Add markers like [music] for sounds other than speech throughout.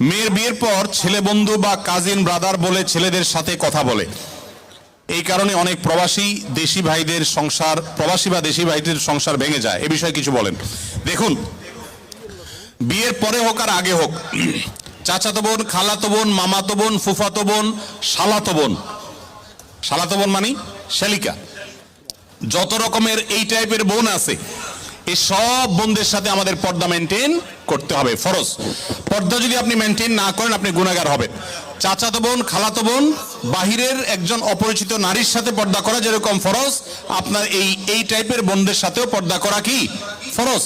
মেয়ের বিয়ের পর ছেলে বন্ধু বা কাজিন ব্রাদার বলে ছেলেদের সাথে কথা বলে। এই কারণে অনেক প্রবাসী দেশি ভাইদের সংসার, প্রবাসী বা দেশি ভাইদের সংসার ভেঙে যায়। এ বিষয়ে কিছু বলেন। দেখুন, বিয়ের পরে হোক আর আগে হোক, চাচাতো বোন, খালাতো বোন, মামাতো বোন, ফুফাতো বোন, শালাতো বোন। শালাতো বোন মানি শালিকা। যত রকমের এই টাইপের বোন আছে এই সব বোনদের সাথে আমাদের পর্দা মেনটেন করতে হবে। ফরজ। পর্দা যদি আপনি মেনটেন না করেন, আপনি গুণাগার হবেন। চাচাতো বোন, খালাতো বোন, বাহিরের একজন অপরিচিত নারীর সাথে পর্দা করা যেরকম ফরজ, আপনার এই এই টাইপের বোনদের সাথেও পর্দা করা কি? ফরজ।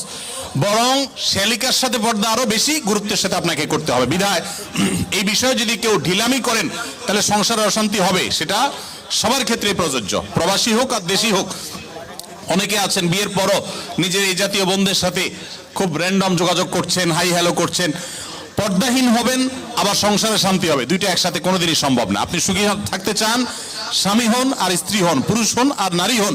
বরং শ্যালিকার সাথে পর্দা আরও বেশি গুরুত্বের সাথে আপনাকে করতে হবে। বিধায় [clears throat] এই বিষয়ে যদি কেউ ঢিলামি করেন, তাহলে সংসারে অশান্তি হবে। সেটা সবার ক্ষেত্রে প্রযোজ্য। প্রবাসী হোক আর দেশি হোক অনেকে আছেন, বিয়ের পরও নিজের এই জাতীয় বন্ধুদের সাথে খুব র্যান্ডম যোগাযোগ করছেন হাই হ্যালো করছেন। পর্দাহীন হবেন, আবার সংসারে শান্তি হবে। দুইটা একসাথে কোনোদিনই সম্ভব না। আপনি সুখী থাকতে চান, স্বামী হন আর স্ত্রী হন, পুরুষ হন আর নারী হন,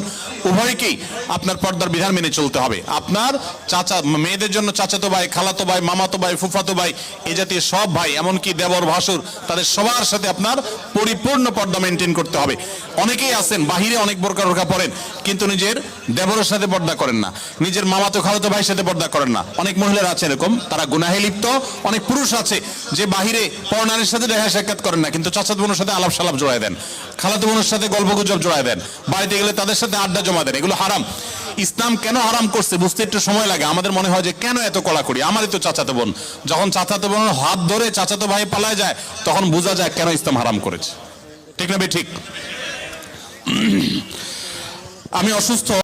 উভয়কেই আপনার পর্দার বিধান মেনে চলতে হবে। আপনার চাচা, মেয়েদের জন্য চাচাতো ভাই, খালাতো ভাই, মামাতো ভাই, ফুফাতো ভাই, এ জাতীয় সব ভাই, এমনকি দেবর ভাসুর, তাদের সবার সাথে আপনার পরিপূর্ণ পর্দা মেনটেন করতে হবে। অনেকেই আছেন, বাহিরে অনেক বোরকা টোরকা পরেন কিন্তু নিজের দেবরের সাথে পর্দা করেন না। নিজের মামাতো খালাতো ভাইয়ের সাথে পর্দা করেন না। অনেক মহিলারা আছে এরকম, তারা গুনাহে লিপ্ত। অনেক পুরুষ আছে যে বাহিরে পরনারীর সাথে দেখা সাক্ষাৎ করেন না, কিন্তু চাচাতো বোনের সাথে আলাপ সালাপ জোড়ায় দেন। খালাতো বোনের সাথে গল্প গুজব জোড়ায় দেন। বাড়িতে গেলে তাদের সাথে আড্ডা জমা দেন। এগুলো হারাম। ইসলাম কেন হারাম করছে বুঝতে একটু সময় লাগে। আমাদের মনে হয় যে কেন এত কড়াকড়ি? আমারই তো চাচাতো বোন। যখন চাচাতো বোন হাত ধরে চাচাতো ভাই পালায় যায়, তখন বোঝা যায় কেন ইসলাম হারাম করেছে। ঠিক না বে ঠিক? আমি অসুস্থ